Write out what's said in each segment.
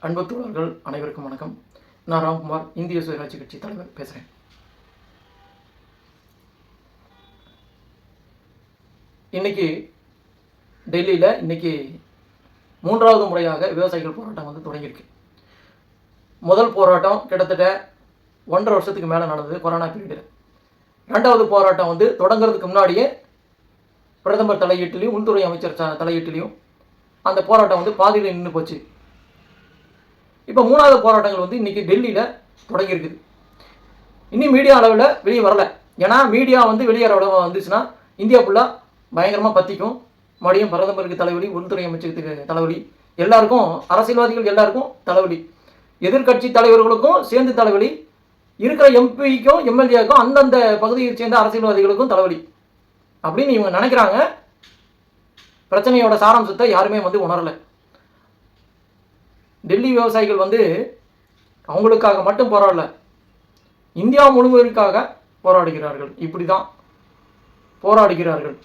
அன்பு தோழர்கள் அனைவருக்கும் வணக்கம். நான் ராம்குமார் இந்திய சுயராட்சி கட்சி தலைவர். பேசுகிறேன் இன்னைக்கு டெல்லியில் இன்னைக்கு மூன்றாவது முறையாக விவசாயிகள் போராட்டம் வந்து தொடங்கியிருக்கு. முதல் போராட்டம் கிட்டத்தட்ட ஒன்றரை வருஷத்துக்கு மேலே நடந்தது கொரோனா பீரியடில். ரெண்டாவது போராட்டம் வந்து தொடங்குறதுக்கு முன்னாடியே பிரதமர் தலையீட்டிலையும் உள்துறை அமைச்சர் த- தலையீட்டிலையும் அந்த போராட்டம் வந்து பாதியில் நின்று போச்சு. இப்போ மூணாவது போராட்டங்கள் வந்து இன்றைக்கி டெல்லியில் தொடங்கியிருக்குது இன்னும் மீடியா அளவில் வெளியே வரல. ஏன்னா மீடியா வந்து வெளியேற அளவு வந்துச்சுன்னா இந்தியா ஃபுல்லாக பயங்கரமாக பற்றிக்கும் மறுபடியும் பிரதமருக்கு தலைவலி உள்துறை அமைச்சகத்துக்கு தலைவலி. எல்லாருக்கும் அரசியல்வாதிகள் எல்லாருக்கும் தலைவலி. எதிர்க்கட்சி தலைவர்களுக்கும் சேர்ந்து தலைவலி. இருக்கிற எம்பிக்கும் எம்எல்ஏக்கும் அந்தந்த பகுதியை சேர்ந்த அரசியல்வாதிகளுக்கும் தலைவலி. அப்படின்னு இவங்க நினைக்கிறாங்க. பிரச்சனையோட சாராம்சத்தை யாருமே வந்து உணரலை. டெல்லி விவசாயிகள் வந்து அவங்களுக்காக மட்டும் போராடல. இந்தியா முழுவதற்காக போராடுகிறார்கள். இப்படி தான் போராடுகிறார்கள்.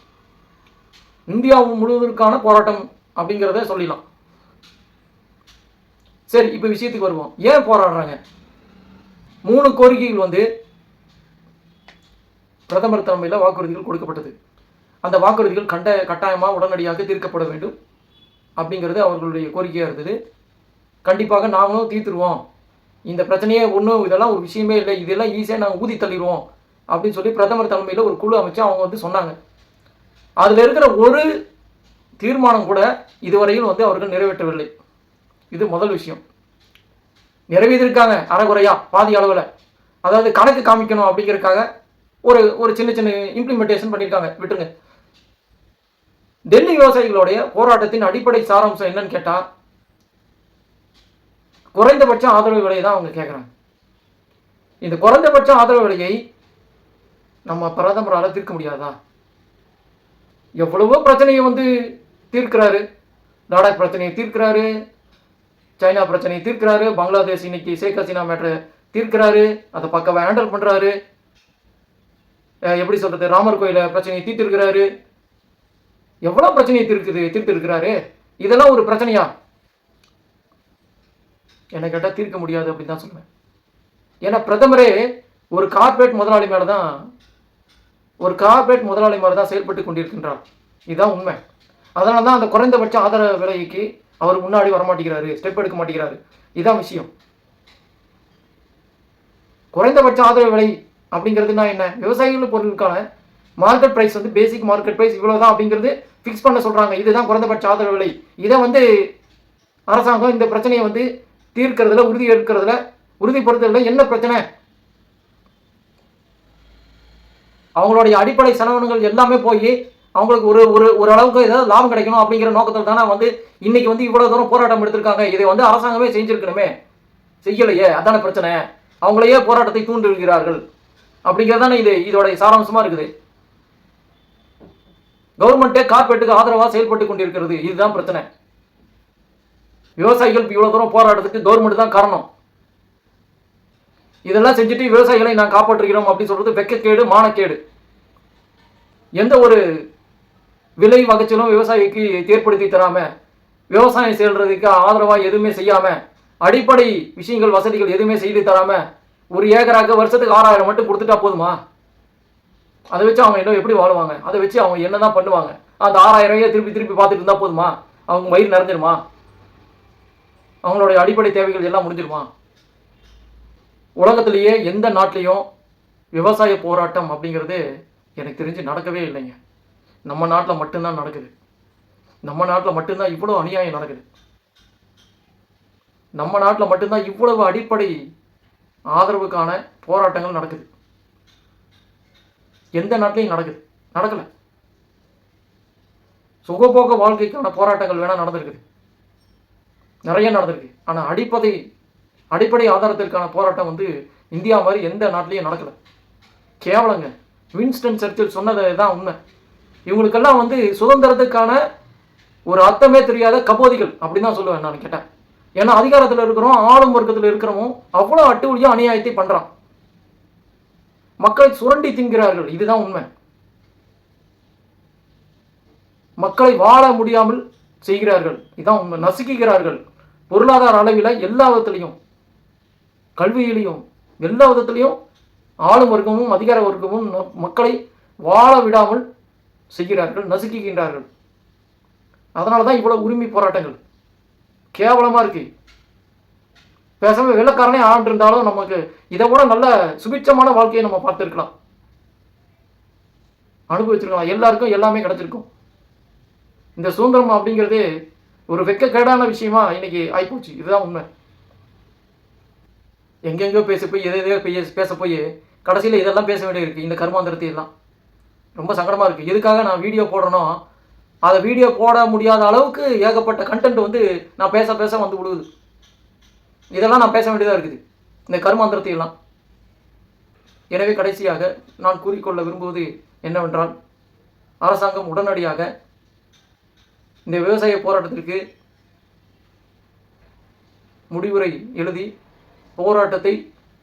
இந்தியா முழுவதற்கான போராட்டம் அப்படிங்கிறத சொல்லிடலாம். சரி இப்போ விஷயத்துக்கு வருவோம். ஏன் போராடுறாங்க? மூணு கோரிக்கைகள் வந்து பிரதமர் தலைமையில் வாக்குறுதிகள் கொடுக்கப்பட்டது. அந்த வாக்குறுதிகள் கண்ட கட்டாயமாக உடனடியாக தீர்க்கப்பட வேண்டும் அப்படிங்கிறது அவர்களுடைய கோரிக்கையாக இருந்தது. கண்டிப்பாக நாங்களும் தீர்த்துருவோம். இந்த பிரச்சனையே ஒன்றும் இதெல்லாம் ஒரு விஷயமே இல்லை. இதெல்லாம் ஈஸியாக நாங்கள் ஊதி தள்ளிடுவோம். அப்படின்னு சொல்லி பிரதமர் தலைமையில் ஒரு குழு அமைச்சு அவங்க வந்து சொன்னாங்க. அதில் இருக்கிற ஒரு தீர்மானம் கூட இதுவரையில் வந்து அவர்கள் நிறைவேற்றவில்லை. இது முதல் விஷயம். நிறைவேற்றிருக்காங்க அறகுறையா பாதி அளவில். அதாவது கணக்கு காமிக்கணும் அப்படிங்கிறதுக்காக ஒரு ஒரு சின்ன சின்ன இம்ப்ளிமெண்டேஷன் பண்ணியிருக்காங்க. விட்டுருங்க. டெல்லி விவசாயிகளுடைய போராட்டத்தின் அடிப்படை சாராம்சம் என்னன்னு கேட்டால் குறைந்தபட்ச ஆதரவு விலையை தான் அவங்க கேட்குறாங்க இந்த குறைந்தபட்ச ஆதரவு விலையை நம்ம பிரதமரால் தீர்க்க முடியாதா? எவ்வளவோ பிரச்சனையை வந்து தீர்க்கிறாரு. லடாக் பிரச்சனையை தீர்க்கிறாரு. சைனா பிரச்சனையை தீர்க்கிறாரு. பங்களாதேஷ் இன்னைக்கு ஷேக் ஹசீனா மேட்ரு தீர்க்கிறாரு. அதை பக்கவை ஹேண்டில் பண்ணுறாரு எப்படி சொல்கிறது ராமர் கோயில பிரச்சனையை தீர்த்திருக்கிறாரு. எவ்வளோ பிரச்சனையை தீர்க்குது தீர்த்திருக்கிறாரு? இதெல்லாம் ஒரு பிரச்சனையா? என்னை கேட்டால் தீர்க்க முடியாது அப்படின்னு தான் சொல்லுவேன் ஏன்னா பிரதமரே ஒரு கார்ப்பரேட் முதலாளி மேலே தான் ஒரு கார்ப்பரேட் முதலாளி மாதிரி தான் செயல்பட்டு கொண்டிருக்கின்றார். இதுதான் உண்மை. அதனால தான் அந்த குறைந்தபட்ச ஆதரவு விலைக்கு அவர் முன்னாடி வரமாட்டேங்கிறாரு ஸ்டெப் எடுக்க மாட்டேங்கிறாரு. இதுதான் விஷயம். குறைந்தபட்ச ஆதரவு விலை அப்படிங்கிறதுனா என்ன? விவசாயிகள் பொருளுக்கான மார்க்கெட் ப்ரைஸ் வந்து பேசிக் மார்க்கெட் ப்ரைஸ் இவ்வளோதான் அப்படிங்கிறது ஃபிக்ஸ் பண்ண சொல்கிறாங்க இதுதான் குறைந்தபட்ச ஆதரவு விலை. இதை வந்து அரசாங்கம் இந்த பிரச்சனையை வந்து தீர்க்கிறதுல உறுதி எடுக்கிறதுல உறுதிப்படுத்துறதுல என்ன பிரச்சனை? அவங்களுடைய அடிப்படை செலவினங்கள் எல்லாமே போய் அவங்களுக்கு ஒரு ஒரு ஒரு அளவுக்கு ஏதாவது லாபம் கிடைக்கணும் அப்படிங்கிற நோக்கத்தில் தானே வந்து இன்னைக்கு வந்து இவ்வளோ தூரம் போராட்டம் எடுத்திருக்காங்க. இதை வந்து அரசாங்கமே செஞ்சிருக்கணுமே. செய்யலையே அதான பிரச்சனை. அவங்களையே போராட்டத்தை தூண்டிருக்கிறார்கள் அப்படிங்கிறது தானே இது இதோடைய சாராம்சமாக இருக்குது. கவர்மெண்ட்டே கார்பரேட்டுக்கு ஆதரவாக செயல்பட்டு கொண்டிருக்கிறது. இதுதான் பிரச்சனை. விவசாயிகள் இவ்வளோ தூரம் போராட்டத்துக்கு கவர்மெண்ட் தான் காரணம். இதெல்லாம் செஞ்சுட்டு விவசாயிகளை நான் காப்பாற்றுகிறோம் அப்படின்னு சொல்றது வெக்கக்கேடு மானக்கேடு. எந்த ஒரு விலை வகைச்சலும் விவசாயிக்கு ஏற்படுத்தி தராமல் விவசாயம் செய்கிறதுக்கு ஆதரவாக எதுவுமே செய்யாமல் அடிப்படை விஷயங்கள் வசதிகள் எதுவுமே செய்து தராமல் ஒரு ஏக்கராக்கு வருஷத்துக்கு ஆறாயிரம் மட்டும் கொடுத்துட்டா போதுமா? அதை வச்சு அவங்க என்ன எப்படி வாழுவாங்க? அதை வச்சு அவங்க என்ன தான் பண்ணுவாங்க? அந்த ஆறாயிரம் ரூபாயை திருப்பி திருப்பி பார்த்துட்டு இருந்தால் போதுமா? அவங்க வயிறு நிறைஞ்சிருமா? அவங்களுடைய அடிப்படை தேவைகள் எல்லாம் முடிஞ்சிருமா? உலகத்திலேயே எந்த நாட்டிலையும் விவசாய போராட்டம் அப்படிங்கிறது எனக்கு தெரிஞ்சு நடக்கவே இல்லைங்க. நம்ம நாட்டில் மட்டும்தான் நடக்குது. நம்ம நாட்டில் மட்டும்தான் இவ்வளோ அநியாயம் நடக்குது. நம்ம நாட்டில் மட்டும்தான் இவ்வளவு அடிப்படை ஆதரவுக்கான போராட்டங்கள் நடக்குது. எந்த நாட்டிலையும் நடக்குது. நடக்கலை. சுகபோக வாழ்க்கைக்கான போராட்டங்கள் வேணால் நடந்திருக்குது. நிறைய நடந்திருக்கு. ஆனால் அடிப்படை அடிப்படை ஆதாரத்திற்கான போராட்டம் வந்து இந்தியா மாதிரி எந்த நாட்டிலையும் நடக்கலை. கேவலங்க. வின்ஸ்டன் சர்ச்சில் சொன்னதை தான் உண்மை. இவங்களுக்கெல்லாம் வந்து சுதந்திரத்துக்கான ஒரு அர்த்தமே தெரியாத கபோதிகள் அப்படின்னு தான் சொல்லுவேன் நான் கேட்டேன். ஏன்னா அதிகாரத்தில் இருக்கிறோம் ஆளும் வர்க்கத்தில் இருக்கிறவங்க அவ்வளோ அட்டுவழியாக அநியாயத்தை பண்ணுறான் மக்களை சுரண்டி தின்கிறார்கள். இதுதான் உண்மை. மக்களை வாழ முடியாமல் செய்கிறார்கள். இதான் உண்மை. நசுக்குகிறார்கள். பொருளாதார அளவில் எல்லா விதத்துலையும் கல்வியிலையும் எல்லா விதத்துலையும் ஆளும் வர்க்கமும் அதிகார வர்க்கமும் மக்களை வாழ விடாமல் செய்கிறார்கள் நசுக்குகின்றார்கள். அதனால தான் இவ்வளோ உரிமை போராட்டங்கள். கேவலமாக இருக்குது பேசாமல் வெள்ளக்காரனே ஆண்டிருந்தாலும் நமக்கு இதை விட நல்ல சுபிட்சமான வாழ்க்கையை நம்ம பார்த்துருக்கலாம். அனுபவிச்சிருக்கலாம். எல்லாருக்கும் எல்லாமே கிடச்சிருக்கும். இந்த சுதந்திரம் அப்படிங்கிறது ஒரு வெக்கக்கேடான விஷயமா இன்னைக்கு ஆகிப்போச்சு இதுதான் உண்மை. எங்கெங்கோ பேச போய் எதை எதையோ பேச பேச போய் கடைசியில் இதெல்லாம் பேச வேண்டியிருக்கு இந்த கருமாந்திரத்தை எல்லாம். ரொம்ப சங்கடமாக இருக்குது எதுக்காக நான் வீடியோ போடுறேனோ அதை வீடியோ போட முடியாத அளவுக்கு ஏகப்பட்ட கண்டென்ட் வந்து நான் பேச பேச வந்து விடுவது இதெல்லாம் நான் பேச வேண்டியதாக இருக்குது. இந்த கருமாந்திரத்தை எல்லாம். எனவே கடைசியாக நான் கூறிக்கொள்ள விரும்புவது என்னவென்றால் அரசாங்கம் உடனடியாக இந்த விவசாய போராட்டத்திற்கு முடிவுரை எழுதி போராட்டத்தை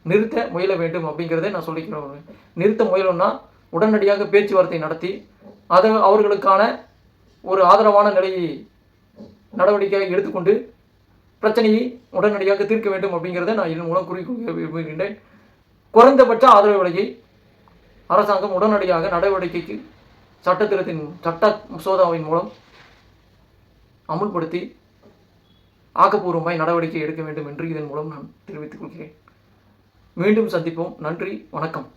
நிறுத்த முயல வேண்டும் அப்படிங்கிறதை நான் சொல்லிக்கிறேன். நிறுத்த முயலும்னா உடனடியாக பேச்சுவார்த்தை நடத்தி அதை அவர்களுக்கான ஒரு ஆதரவான நிலையை நடவடிக்கை எடுத்துக்கொண்டு பிரச்சனையை உடனடியாக தீர்க்க வேண்டும் அப்படிங்கிறதை நான் இதன் மூலம் குறிக்க விரும்புகின்றேன். குறைந்தபட்ச ஆதரவு விலையை அரசாங்கம் உடனடியாக நடவடிக்கைக்கு சட்டத்திருத்தின் சட்ட மசோதாவின் மூலம் அமுல்படுத்தி ஆக்கப்பூர்வமாய் நடவடிக்கை எடுக்க வேண்டும் என்று இதன் மூலம் நான் தெரிவித்துக் கொள்கிறேன். மீண்டும் சந்திப்போம். நன்றி. வணக்கம்.